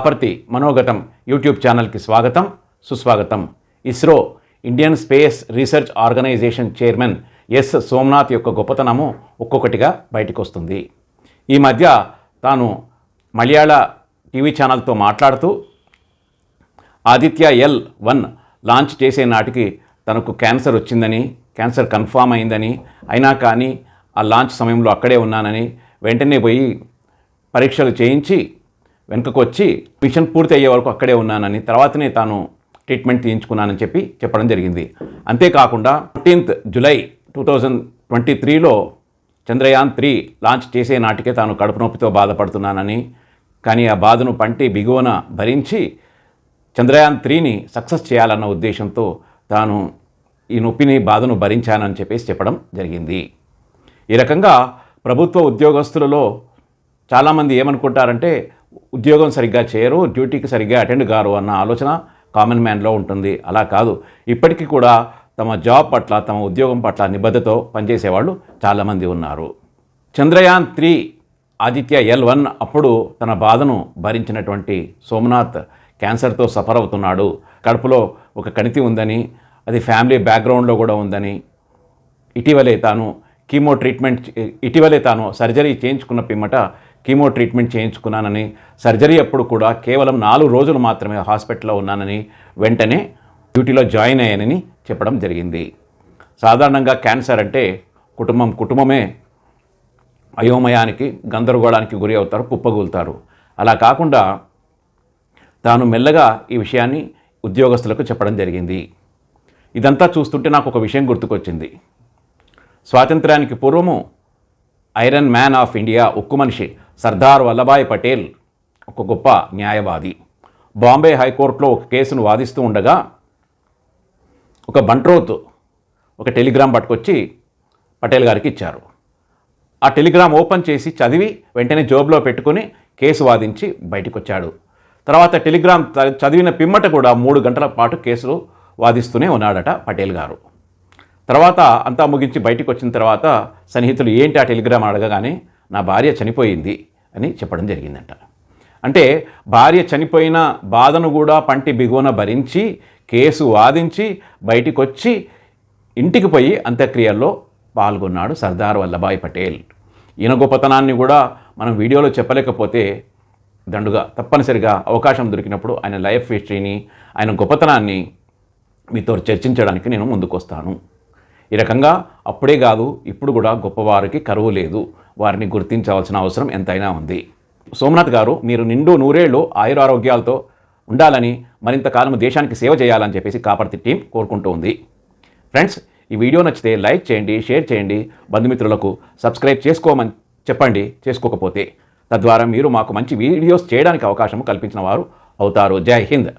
Kaparthi మనోగతం YouTube ఛానల్కి స్వాగతం సుస్వాగతం. ISRO Indian space research organisation chairman S Somanath యొక్క గొప్పతనము ఒక్కొక్కటిగా బయటకు వస్తుంది ఈ మధ్య తాను మలయాళ టీవీ ఛానల్తో మాట్లాడుతూ ఆదిత్య ఎల్ వన్ లాంచ్ చేసే నాటికి తనకు క్యాన్సర్ వచ్చిందని క్యాన్సర్ కన్ఫామ్ అయిందని అయినా కానీ ఆ లాంచ్ సమయంలో అక్కడే ఉన్నానని వెంటనే పోయి పరీక్షలు చేయించి వెనుకకు వచ్చి మిషన్ పూర్తి అయ్యే వరకు అక్కడే ఉన్నానని తర్వాతనే తాను ట్రీట్మెంట్ తీయించుకున్నానని చెప్పి చెప్పడం జరిగింది. అంతేకాకుండా fifteenth July two thousand twenty త్రీలో చంద్రయాన్ త్రీ లాంచ్ చేసే నాటికే తాను కడుపు నొప్పితో బాధపడుతున్నానని కానీ ఆ బాధను పంటి బిగువన భరించి చంద్రయాన్ త్రీని సక్సెస్ చేయాలన్న ఉద్దేశంతో తాను ఈ నొప్పిని బాధను భరించానని చెప్పేసి చెప్పడం జరిగింది. ఈ రకంగా ప్రభుత్వ ఉద్యోగస్తులలో చాలామంది ఏమనుకుంటారంటే ఉద్యోగం సరిగ్గా చేయరు డ్యూటీకి సరిగ్గా అటెండ్ కారు అన్న ఆలోచన కామన్ మ్యాన్లో ఉంటుంది. అలా కాదు. ఇప్పటికీ కూడా తమ జాబ్ పట్ల తమ ఉద్యోగం పట్ల నిబద్ధతో పనిచేసేవాళ్ళు చాలామంది ఉన్నారు. Chandrayaan three Aditya L one అప్పుడు తన బాధను భరించినటువంటి సోమనాథ్ క్యాన్సర్తో సఫర్ అవుతున్నాడు. కడుపులో ఒక కణితి ఉందని అది ఫ్యామిలీ బ్యాక్గ్రౌండ్లో కూడా ఉందని ఇటీవలే తాను కీమో ట్రీట్మెంట్ ఇటీవలే తాను సర్జరీ చేయించుకున్న పిమ్మట కీమో ట్రీట్మెంట్ చేయించుకున్నానని సర్జరీ అప్పుడు కూడా కేవలం నాలుగు రోజులు మాత్రమే హాస్పిటల్లో ఉన్నానని వెంటనే డ్యూటీలో జాయిన్ అయ్యానని చెప్పడం జరిగింది. సాధారణంగా క్యాన్సర్ అంటే కుటుంబం కుటుంబమే అయోమయానికి గందరగోళానికి గురి అవుతారు కుప్పగూలుతారు. అలా కాకుండా తాను మెల్లగా ఈ విషయాన్ని ఉద్యోగస్తులకు చెప్పడం జరిగింది. ఇదంతా చూస్తుంటే నాకు ఒక విషయం గుర్తుకొచ్చింది. స్వాతంత్ర్యానికి పూర్వము ఐరన్ మ్యాన్ ఆఫ్ ఇండియా ఉక్కు మనిషి సర్దార్ వల్లభాయ్ పటేల్ ఒక గొప్ప న్యాయవాది. బాంబే హైకోర్టులో ఒక కేసును వాదిస్తూ ఉండగా ఒక బంట్రోత్ ఒక టెలిగ్రామ్ పట్టుకొచ్చి పటేల్ గారికి ఇచ్చారు. ఆ టెలిగ్రామ్ ఓపెన్ చేసి చదివి వెంటనే జోబులో పెట్టుకుని కేసు వాదించి బయటకు వచ్చాడు తర్వాత టెలిగ్రామ్ చదివిన పిమ్మట కూడా మూడు గంటల పాటు కేసులు వాదిస్తూనే ఉన్నాడట పటేల్ గారు. తర్వాత అంతా ముగించి బయటికి వచ్చిన తర్వాత సన్నిహితులు ఏంటి ఆ టెలిగ్రామ్ అడగగానే నా భార్య చనిపోయింది. అని చెప్పడం జరిగిందంట. అంటే భార్య చనిపోయిన బాధను కూడా పంటి బిగువన భరించి కేసు వాదించి బయటికి వచ్చి ఇంటికి పోయి అంత్యక్రియల్లో పాల్గొన్నాడు సర్దార్ వల్లభాయ్ పటేల్. ఈయన గొప్పతనాన్ని కూడా మనం వీడియోలో చెప్పలేకపోతే దండుగా తప్పనిసరిగా అవకాశం దొరికినప్పుడు ఆయన లైఫ్ హిస్టరీని ఆయన గొప్పతనాన్ని మీతో చర్చించడానికి నేను ముందుకొస్తాను. ఈ రకంగా అప్పుడే కాదు ఇప్పుడు కూడా గొప్పవారికి కరువు లేదు. వారిని గుర్తించవలసిన అవసరం ఎంతైనా ఉంది. సోమనాథ్ గారు మీరు నిండు నూరేళ్ళు ఆయురారోగ్యాలతో ఉండాలని మరింత కాలం దేశానికి సేవ చేయాలని చెప్పేసి కాపర్తి టీం కోరుకుంటూ ఉంది. ఫ్రెండ్స్ ఈ వీడియో నచ్చితే లైక్ చేయండి షేర్ చేయండి. బంధుమిత్రులకు సబ్స్క్రైబ్ చేసుకోమని చెప్పండి చేసుకోకపోతే. తద్వారా మీరు మాకు మంచి వీడియోస్ చేయడానికి అవకాశం కల్పించిన వారు అవుతారు. జై హింద్.